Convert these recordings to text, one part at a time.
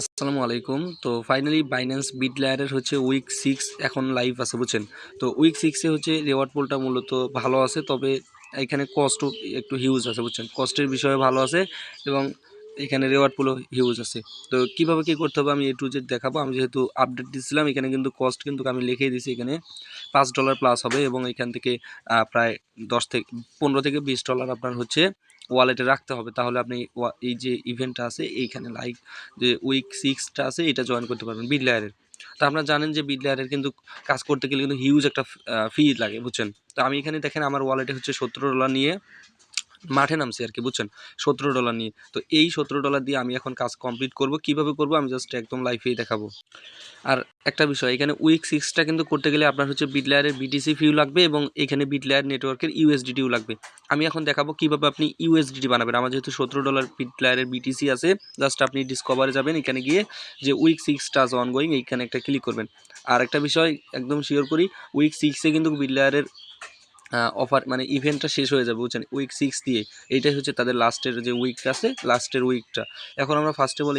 আসসালামু আলাইকুম। তো ফাইনালি বাইন্যান্স বিট লেয়ারের হচ্ছে উইক সিক্স এখন লাইভ আছে, বুঝছেন? তো উইক সিক্সে হচ্ছে রেওয়ার্ড পোলটা মূলত ভালো আছে, তবে এখানে কস্টও একটু হিউজ আছে, বুঝছেন? কস্টের বিষয়ে ভালো আছে এবং এখানে রেওয়ার্ড পোলও হিউজ আছে। তো কীভাবে কী করতে হবে আমি এ টু জেড দেখাবো। আমি যেহেতু আপডেট দিচ্ছিলাম এখানে কিন্তু কস্ট কিন্তু আমি লিখেই দিয়েছি এখানে পাঁচ ডলার প্লাস হবে এবং এখান থেকে প্রায় দশ থেকে, পনেরো থেকে বিশ ডলার আপনার হচ্ছে ওয়ালেটে রাখতে হবে, তাহলে আপনি এই যে ইভেন্টটা আছে, এইখানে লাইক যে উইক সিক্সটা আছে, এটা জয়েন করতে পারবেন বিড লেয়ারের তো আপনারা জানেন যে বিড লেয়ারের কিন্তু কাজ করতে গেলে কিন্তু হিউজ একটা ফি লাগে, বুঝছেন? তো আমি এখানে দেখেন আমার ওয়ালেটে হচ্ছে সতেরো ডলার নিয়ে মাঠে নামছি আর কি, বুঝছেন? সতেরো ডলার নিয়ে। তো এই সতেরো ডলার দিয়ে আমি এখন কাজ কমপ্লিট করব। কীভাবে করব? আমি জাস্ট একদম লাইফেই দেখাবো। আর একটা বিষয়, এখানে উইক সিক্সটা কিন্তু করতে গেলে আপনার হচ্ছে বিট লেয়ারের বিটিসি ফিউ লাগবে এবং এখানে বিট লেয়ার নেটওয়ার্কের ইউএসডিটিও লাগবে। আমি এখন দেখাবো কীভাবে আপনি ইউএসডিটি বানাবেন। আমার যেহেতু সতেরো ডলার বিট লেয়ারের বিটিসি আছে জাস্ট আপনি ডিসকভারে যাবেন এখানে গিয়ে যে উইক সিক্সটা আছে অনগোয়িং এইখানে একটা ক্লিক করবেন। আর একটা বিষয়, একদম শিওর করি উইক সিক্সে কিন্তু বিট লেয়ারের অফার মানে ইভেন্টটা শেষ হয়ে যাবে, বুঝছেন? উইক সিক্স দিয়ে। এইটাই হচ্ছে তাদের লাস্টের যে উইক আছে লাস্টের উইকটা এখন আমরা ফার্স্টে অল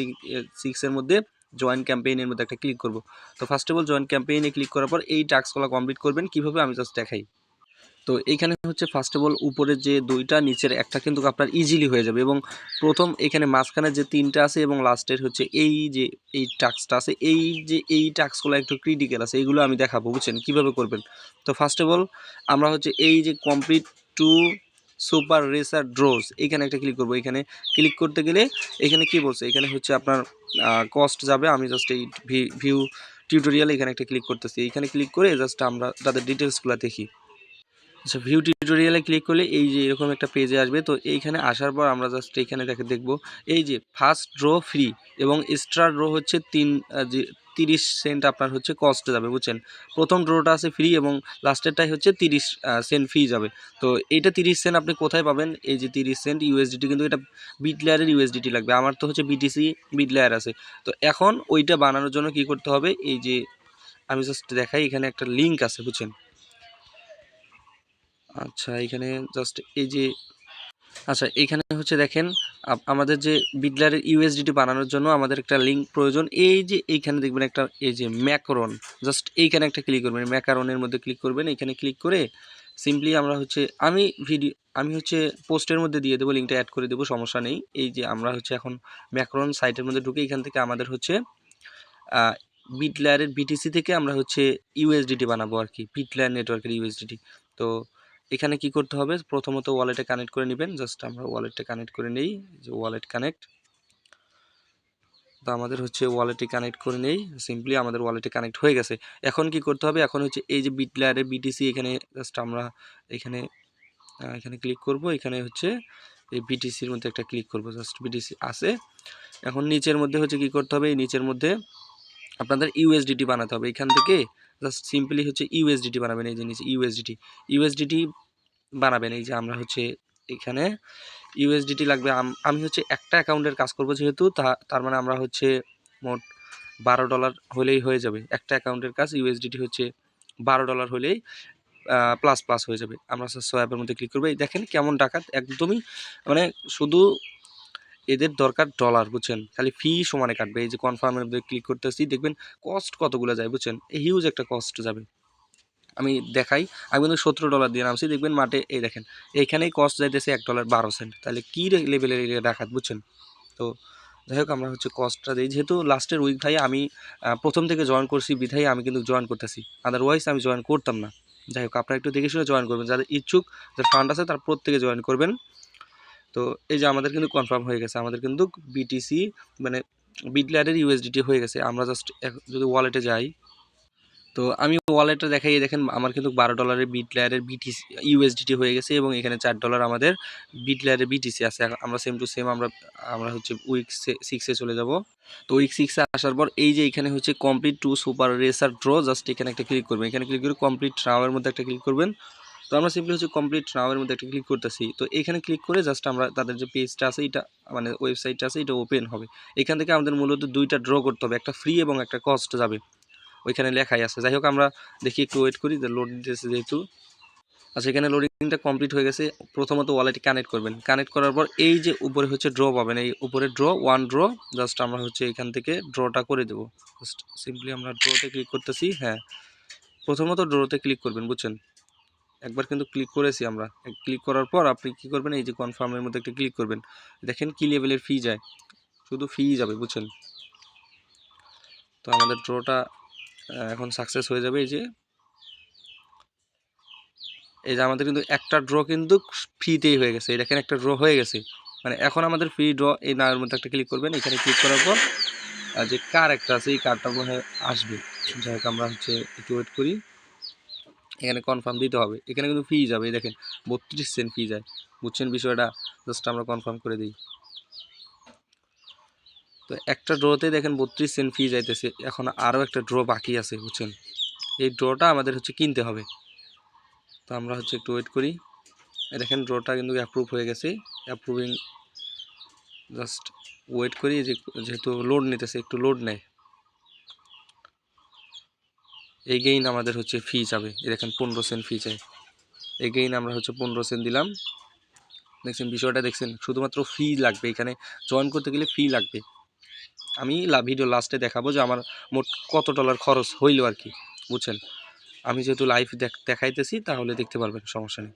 সিক্সের মধ্যে জয়েন্ট ক্যাম্পেইনের মধ্যে একটা ক্লিক করব। তো ফার্স্ট অফ অল জয়েন্ট ক্যাম্পেইনে ক্লিক করার পর এই টাস্কগুলো কমপ্লিট করবেন। কীভাবে? আমি জাস্ট দেখাই। তো এইখানে হচ্ছে ফার্স্ট অফ অল উপরের যে দুইটা, নিচের একটা কিন্তু আপনার ইজিলি হয়ে যাবে এবং প্রথম এখানে মাঝখানে যে তিনটা আছে এবং লাস্টের হচ্ছে এই যে, এই টাস্কটা আছে, এই যে, এই টাস্কগুলো একটু ক্রিটিক্যাল আছে এইগুলো আমি দেখাবো, বুঝছেন? কীভাবে করবেন? তো ফার্স্ট অফ অল আমরা হচ্ছে এই যে complete to super racer draws এখানে একটা ক্লিক করব। এখানে ক্লিক করতে গেলে এখানে কি বলছে? এখানে হচ্ছে আপনার কস্ট যাবে, আমি জাস্ট এই ভিউ টিউটোরিয়াল এখানে একটা ক্লিক করতেছি। এখানে ক্লিক করে জাস্ট আমরা তাদের ডিটেলসগুলো দেখি। আচ্ছা ভিউ টিউটোরিয়ালে ক্লিক করলে এই যে এরকম একটা পেজে আসবে। তো এইখানে আসার পর আমরা জাস্ট এইখানে দেখে দেখব। এই যে ফার্স্ট ড্র ফ্রি এবং এক্সট্রা ড্র হচ্ছে তিন তিরিশ সেন্ট আপনার হচ্ছে কস্ট যাবে, বুঝছেন? প্রথম ড্রোটা আছে ফ্রি এবং লাস্টেরটাই হচ্ছে তিরিশ সেন্ট ফি যাবে। তো এইটা তিরিশ সেন্ট আপনি কোথায় পাবেন? এই যে তিরিশ সেন্ট ইউএসডিটি কিন্তু এটা বিট লেয়ারের ইউএসডিটি লাগবে। আমার তো হচ্ছে বিটিসি বিট লেয়ার আছে। তো এখন ওইটা বানানোর জন্য কি করতে হবে? এই যে আমি জাস্ট দেখাই, এখানে একটা লিঙ্ক আছে, বুঝছেন? আচ্ছা এখানে জাস্ট এই যে আচ্ছা এখানে হচ্ছে দেখেন আমাদের যে বিডলারের ইউএসডিটি বানানোর জন্য আমাদের একটা লিঙ্ক প্রয়োজন। এই যে এইখানে দেখবেন একটা, এই যে ম্যাকরন জাস্ট এইখানে একটা ক্লিক করবেন। ম্যাকারনের মধ্যে ক্লিক করবেন, এখানে ক্লিক করে সিম্পলি আমরা হচ্ছে, আমি ভিডিও আমি হচ্ছে পোস্টের মধ্যে দিয়ে দেবো লিঙ্কটা অ্যাড করে দেবো, সমস্যা নেই। এই যে আমরা হচ্ছে এখন ম্যাকরন সাইটের মধ্যে ঢুকে এখান থেকে আমাদের হচ্ছে বিটলায়ারের বিটিসি থেকে আমরা হচ্ছে ইউএসডিটি বানাবো আর কি বিটলায়ার নেটওয়ার্কের ইউএসডিটি তো এখানে কি করতে হবে? প্রথমত ওয়ালেটে কানেক্ট করে নেবেন। জাস্ট আমরা ওয়ালেটে কানেক্ট করে নেই। যে ওয়ালেট কানেক্ট তো আমাদের হচ্ছে ওয়ালেটে কানেক্ট করে নেই। সিম্পলি আমাদের ওয়ালেটে কানেক্ট হয়ে গেছে। এখন কি করতে হবে? এখন হচ্ছে এই যে বিট লেয়ারের বিটিসি এখানে জাস্ট আমরা এখানে এখানে ক্লিক করব। এখানে হচ্ছে এই বিটিসির মধ্যে একটা ক্লিক করব। জাস্ট বিটিসি আছে। এখন নিচের মধ্যে হচ্ছে কি করতে হবে? এই নিচের মধ্যে আপনাদের ইউএসডিটি বানাতে হবে। এখান থেকে জাস্ট সিম্পলি হচ্ছে ইউএসডিটি বানাবেন, এই যে নিচে ইউএসডিটি ইউএসডিটি বানাবেন, এই যে আমরা হচ্ছে এখানে ইউএসডিটি লাগবে। আম- হচ্ছে একটা অ্যাকাউন্টের কাজ করব যেহেতু, তা- তার মানে আমরা হচ্ছে মোট বারো ডলার হলেই হয়ে যাবে। একটা অ্যাকাউন্টের কাজ ইউএসডিটি হচ্ছে বারো ডলার হলেই প্লাস প্লাস হয়ে যাবে। আমরা সোয়াপের মধ্যে ক্লিক করব। এই দেখেন কেমন টাকা একদমই মানে শুধু এদের দরকার ডলার বুঝছেন? খালি ফি সমানে কাটবে। এই যে কনফার্মের মধ্যে ক্লিক করতেছি, দেখবেন কস্ট কতগুলো যায়, বুঝছেন? এই হিউজ একটা কস্ট যাবে। আমি দেখাই, আমি কিন্তু সতেরো ডলার দিয়ে নামছি, দেখবেন মাঠে, এই দেখেন, এইখানেই কস্ট যাইতেছে এক ডলার বারো সেন্ট তাহলে কী লেভেলের দেখাত, বুঝছেন? তো যাই হোক, আমরা হচ্ছে কস্টটা দিই। যেহেতু লাস্টের উইক ভাই, আমি প্রথম থেকে জয়েন করছি বিধাই আমি কিন্তু জয়েন করতেছি। আদারওয়াইজ আমি জয়েন করতাম না। যাই হোক, আপনারা একটু দেখে শুনে জয়েন করবেন। যাদের ইচ্ছুক, যাদের ফান্ড আছে, তার প্রত্যেকে জয়েন করবেন। তো এই যে আমাদের কিন্তু কনফার্ম হয়ে গেছে, আমাদের কিন্তু বিটিসি মানে বিটল্যাডের ইউএসডিটি হয়ে গেছে। আমরা জাস্ট যদি ওয়ালেটে যাই, তো আমি ওয়ালেটটা দেখাই দেখেন আমার কিন্তু বারো ডলারের বিট বিটিসি ইউএসডিটি হয়ে গেছে এবং এখানে চার ডলার আমাদের বিট বিটিসি আছে। আমরা সেম টু সেম আমরা আমরা হচ্ছে উইক সিক্সে চলে যাব। তো উইক সিক্সে আসার পর এই যে এখানে হচ্ছে complete to super racer draw just এখানে একটা ক্লিক করবেন। এখানে ক্লিক করে কমপ্লিট নাওয়ের মধ্যে একটা ক্লিক করবেন। তো আমরা সিম্পলি হচ্ছে কমপ্লিট নাওয়ের মধ্যে একটা ক্লিক করতেছি। তো এখানে ক্লিক করে জাস্ট আমরা তাদের যে পেজটা আছে, এটা মানে ওয়েবসাইটটা আছে, এটা ওপেন হবে। এখান থেকে আমাদের মূলত দুইটা ড্র করতে হবে, একটা ফ্রি এবং একটা কস্ট যাবে। ওইখানে লেখাই আছে। যাই হোক, আমরা দেখি একটু ওয়েট করি লোড দিতেছে যেহেতু। আচ্ছা এখানে লোডিংটা কমপ্লিট হয়ে গেছে। প্রথমত ওয়ালেটে কানেক্ট করবেন। কানেক্ট করার পর এই যে উপরে হচ্ছে ড্র পাবেন, এই উপরে ড্র ওয়ান ড্র জাস্ট আমরা হচ্ছে এখান থেকে ড্রটা করে দেবো। জাস্ট সিম্পলি আমরা ড্রতে ক্লিক করতেছি হ্যাঁ। প্রথমত ড্রতে ক্লিক করবেন, বুঝছেন? একবার কিন্তু ক্লিক করেছি আমরা। ক্লিক করার পর আপনি কি করবেন? এই যে কনফার্মের মধ্যে একটা ক্লিক করবেন। দেখেন কি লেভেলের ফি যায়। শুধু ফি যাবে, বুঝছেন? তো আমাদের ড্রটা এখন সাকসেস হয়ে যাবে এই যে। এই যে আমাদের কিন্তু একটা ড্র কিন্তু ফ্রিতেই হয়ে গেছে। এই দেখেন একটা ড্র হয়ে গেছে। মানে এখন আমাদের ফ্রি ড্র এই নামের মধ্যে একটা ক্লিক করবেন। এখানে ক্লিক করার পর যে কার একটা আছে, এই কারটা মনে হয় আসবে। যাই হোক, আমরা হচ্ছে একটু ওয়েট করি। এখানে কনফার্ম দিতে হবে। এখানে কিন্তু ফি যাবে দেখেন, বত্রিশ সেন্ট ফি যায়। বুঝছেন বিষয়টা? জাস্ট আমরা কনফার্ম করে দিই। তো একটা ড্রতে দেখেন বত্রিশ সেন্ট ফি যাইতেছে। এখন আরও একটা ড্র বাকি আছে, বুঝছেন? এই ড্রটা আমাদের হচ্ছে কিনতে হবে। তো আমরা হচ্ছে একটু ওয়েট করি। দেখেন ড্রটা কিন্তু অ্যাপ্রুভ হয়ে গেছে। অ্যাপ্রুভিং জাস্ট ওয়েট করি যে, যেহেতু লোড নিতেছে, একটু লোড নেয়। এগেইন আমাদের হচ্ছে ফি যাবে। দেখেন পনেরো সেন্ট ফি চাই। এগেইন আমরা হচ্ছে পনেরো সেন্ট দিলাম। দেখছেন বিষয়টা দেখছেন? শুধুমাত্র ফি লাগবে এখানে। জয়েন করতে গেলে ফি লাগবে। আমি ভিডিও লাস্টে দেখাবো যে আমার মোট কত ডলার খরচ হইল আর কি। বুঝছেন? আমি যেহেতু লাইভ দেখাইতেছি, তাহলে দেখতে পারবেন, সমস্যা নেই।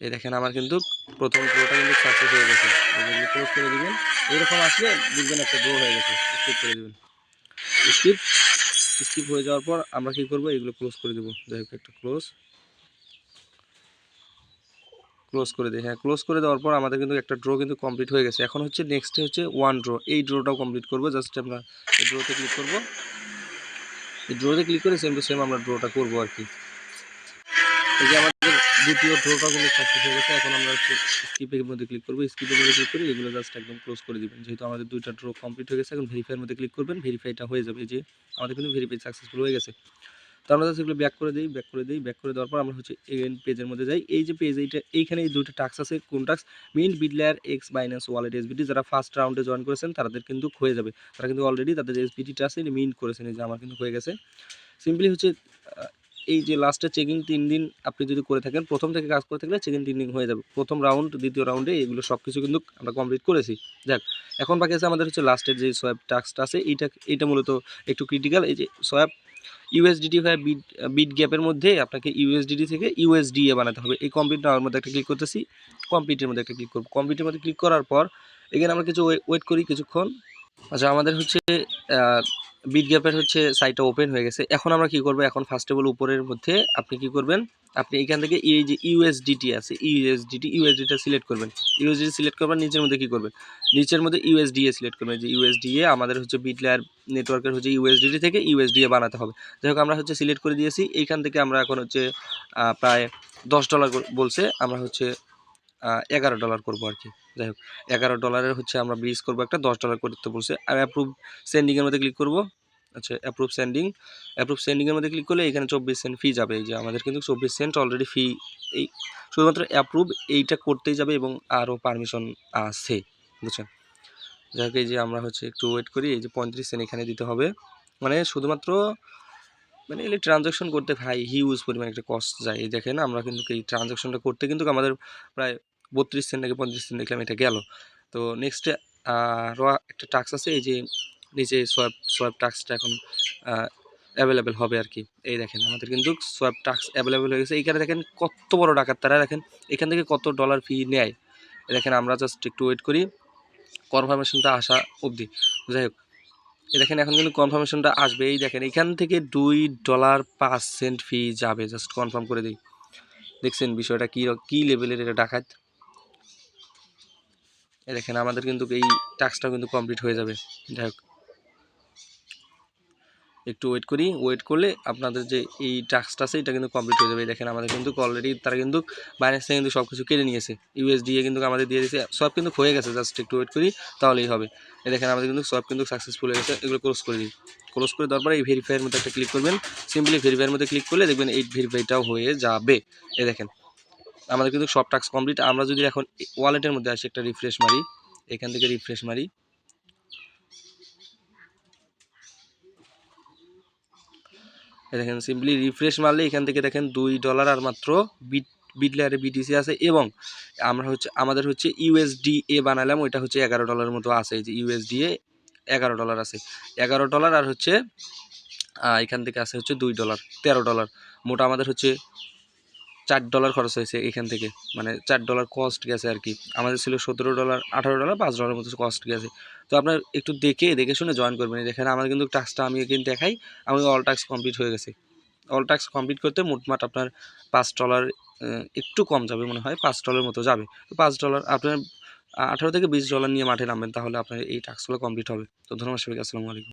এই দেখেন আমার কিন্তু প্রথম ড্রোটা কিন্তু সাকসেস হয়ে গেছে। ক্লোজ করে দিবেন। এরকম আসলে বুঝবেন একটা ড্রো হয়ে গেছে। স্কিপ করে দেবেন। স্কিপ স্কিপ হয়ে যাওয়ার পর আমরা কি করব? এগুলো ক্লোজ করে দেবো। যাই হোক, একটা ক্লোজ ক্লোজ করে দিই। হ্যাঁ ক্লোজ করে দেওয়ার পর আমাদের কিন্তু একটা ড্র কিন্তু কমপ্লিট হয়ে গেছে। এখন হচ্ছে নেক্সট হচ্ছে ওয়ান ড্র এই ড্রটাও কমপ্লিট করব। জাস্ট আমরা এই ড্রোতে ক্লিক করব। এই ড্রোতে ক্লিক করে সেম টু সেম আমরা ড্রটা করব আর কি। এই যে দ্বিতীয় কিন্তু সাকসেস হয়ে গেছে। এখন আমরা হচ্ছে স্কিপের মধ্যে ক্লিক করব স্কিপের মধ্যে ক্লিক করে এগুলো জাস্ট একদম ক্লোজ করে দিবেন। যেহেতু আমাদের দুইটা ড্র কমপ্লিট হয়ে গেছে, এখন ভেরিফাইয়ের মধ্যে ক্লিক করবেন ভেরিফাইটা হয়ে যাবে যে আমাদের কিন্তু ভেরিফাই সাকসেসফুল হয়ে গেছে। তো আমরা জাস্ট এগুলো ব্যাক করে দিই ব্যাক করে দিই ব্যাক করে দেওয়ার পর আমরা হচ্ছে এগেন পেজের মধ্যে যাই। এই যে পেজ এইটা, এইখানে এই দুটো টাক্স আছে। কোন tasks mint বিডলার X Binance wallet SBT যারা ফার্স্ট রাউন্ডে জয়েন করেছেন, তাদের কিন্তু হয়ে যাবে। তারা কিন্তু অলরেডি তাদের এসবিটিটা আছে মিন্ট করেছেন, এই যে আমার কিন্তু হয়ে গেছে। সিম্পলি হচ্ছে এই যে লাস্টে চেকিং তিন দিন আপনি যদি করে থাকেন, প্রথম থেকে কাজ করে থাকলে চেকিং তিন দিন হয়ে যাবে। প্রথম রাউন্ড দ্বিতীয় রাউন্ডে এগুলো সব কিছু কিন্তু আমরা কমপ্লিট করেছি। যাক, এখন বাকি আছে আমাদের হচ্ছে লাস্টের যে সোয়াব টাস্কটা আছে, এইটা এইটা মূলত একটু ক্রিটিক্যাল এই যে সোয়াব ইউএসডিটি হয় বিট বিট গ্যাপের মধ্যে আপনাকে ইউএসডিটি থেকে ইউএসডিএ বানাতে হবে। এই কমপ্লিট নেওয়ার মধ্যে একটা ক্লিক করতেছি কমপ্লিটের মধ্যে একটা ক্লিক করব। কমপ্লিটের মধ্যে ক্লিক করার পর এখানে আমরা কিছু ওয়েট করি কিছুক্ষণ। আচ্ছা আমাদের হচ্ছে বিট গ্যাপের হচ্ছে সাইটটা ওপেন হয়ে গেছে। এখন আমরা কি করব? এখন ফার্স্ট অফ অল উপরের মধ্যে আপনি কি করবেন? আপনি এখান থেকে এই যে ইউএসডিটি আছে ইউএসডিটি ইউএসডিটা সিলেক্ট করবেন। ইউএসডিটি সিলেক্ট করবেন নিচের মধ্যে কি করবেন? নিচের মধ্যে ইউএসডিএ সিলেক্ট করবেন। যে ইউএসডিএ আমাদের হচ্ছে বিট লেয়ার নেটওয়ার্কের হচ্ছে ইউএসডিটি থেকে ইউএসডিএ বানাতে হবে। যাই হোক, আমরা হচ্ছে সিলেক্ট করে দিয়েছি। এইখান থেকে আমরা এখন হচ্ছে প্রায় দশ ডলার বলছে। আমরা হচ্ছে এগারো ডলার করব আর কি। যাই হোক, এগারো ডলারের হচ্ছে আমরা ব্রিজ করব একটা, দশ ডলার করতে বলছে। আর অ্যাপ্রুভ সেন্ডিংয়ের মধ্যে ক্লিক করব। আচ্ছা অ্যাপ্রুভ সেন্ডিং অ্যাপ্রুভ সেন্ডিংয়ের মধ্যে ক্লিক করলে এখানে চব্বিশ সেন্ট ফি যাবে। এই যে আমাদের কিন্তু চব্বিশ সেন্ট অলরেডি ফি এই শুধুমাত্র অ্যাপ্রুভ এইটা করতেই যাবে এবং আরও পারমিশন আছে, বুঝছেন? যাই এই যে আমরা হচ্ছে একটু ওয়েট করি, এই যে পঁয়ত্রিশ সেন্ট এখানে দিতে হবে। মানে শুধুমাত্র মানে এই ট্রানজাকশন করতে ভাই হিউজ পরিমাণ একটা কস্ট যায়। এই দেখেন, আমরা কিন্তু এই ট্রানজ্যাকশনটা করতে কিন্তু আমাদের প্রায় বত্রিশ সেন্ট থেকে পঁয়ত্রিশ সেন্ট দেখলাম এটা গেল। তো নেক্সটে আরও একটা টাক্স আছে, এই যে নিচে সোয়াব সোয়াব টাক্সটা এখন অ্যাভেলেবেল হবে আর কি। এই দেখেন, আমাদের কিন্তু সোয়াব টাক্স অ্যাভেলেবেল হয়ে গেছে। এইখানে দেখেন কত বড় ডাকাত তারা, দেখেন এখান থেকে কত ডলার ফি নেয়। দেখেন, আমরা জাস্ট একটু ওয়েট করি। কনফার্মেশনটা আসা অবধি। যাই হোক এই দেখেন, এখন কিন্তু কনফার্মেশনটা আসবে। এই দেখেন, এখান থেকে দুই ডলার পাঁচ সেন্ট ফি যাবে। জাস্ট কনফার্ম করে দিই। দেখছেন বিষয়টা কী কী লেভেলের এটা ডাকাত? এ দেখেন, আমাদের কিন্তু এই টাস্কটাও কিন্তু কমপ্লিট হয়ে যাবে। যাই হোক। একটু ওয়েট করি। ওয়েট করলে আপনাদের যে এই টাস্কটা আছে, এটা কিন্তু কমপ্লিট হয়ে যাবে। দেখেন আমাদের কিন্তু অলরেডি তারা কিন্তু বাইরের থেকে কিন্তু সব কিছু কেড়ে নিয়েছে ইউএসডিএ কিন্তু আমাদের দিয়ে দিয়েছে, সব কিন্তু হয়ে গেছে। জাস্ট একটু ওয়েট করি, তাহলেই হবে। দেখেন আমাদের কিন্তু সব কিন্তু সাকসেসফুল হয়ে গেছে। এগুলো ক্লোজ করে দিই। ক্লোজ করে দেওয়ার পরে এই ভেরিফাইয়ের মধ্যে একটা ক্লিক করবেন। সিম্পলি ভেরিফাইয়ের মধ্যে ক্লিক করলে দেখবেন এই ভেরিফাইটাও হয়ে যাবে। এ দেখেন, আমাদের কিন্তু সব টাস্ক কমপ্লিট আমরা যদি এখন ওয়ালেটের মধ্যে আসি, একটা রিফ্রেশ মারি, এখান থেকে রিফ্রেশ মারি। দেখেন সিম্পলি রিফ্রেশ মারলে এখান থেকে দেখেন দুই ডলার আর মাত্র বিট বিট বিটিসি আছে এবং আমরা হচ্ছে, আমাদের হচ্ছে ইউএসডিএ বানালাম, ওইটা হচ্ছে এগারো ডলারের মতো আছে, এই যে এ এগারো ডলার আছে। এগারো ডলার আর হচ্ছে এখান থেকে আছে হচ্ছে দুই ডলার তেরো ডলার মোটা আমাদের হচ্ছে চার ডলার খরচ হয়েছে এখান থেকে। মানে চার ডলার কস্ট গেছে আর কি। আমাদের ছিল সতেরো ডলার আঠারো ডলার পাঁচ ডলার মতো কস্ট গেছে। তো আপনার একটু দেখে দেখে শুনে জয়েন করবেন। দেখেন আমার কিন্তু টাস্কটা আমি কিন্তু দেখাই আমি অল টাস্ক কমপ্লিট হয়ে গেছে। অল টাস্ক কমপ্লিট করতে মোটমাট আপনার পাঁচ ডলার একটু কম যাবে মনে হয়, পাঁচ ডলার মতো যাবে। তো পাঁচ ডলার আপনার আঠারো থেকে বিশ ডলার নিয়ে মাঠে নামবেন, তাহলে আপনার এই টাস্কগুলো কমপ্লিট হবে। তো ধন্যবাদ সবাইকে, আসসালামু আলাইকুম।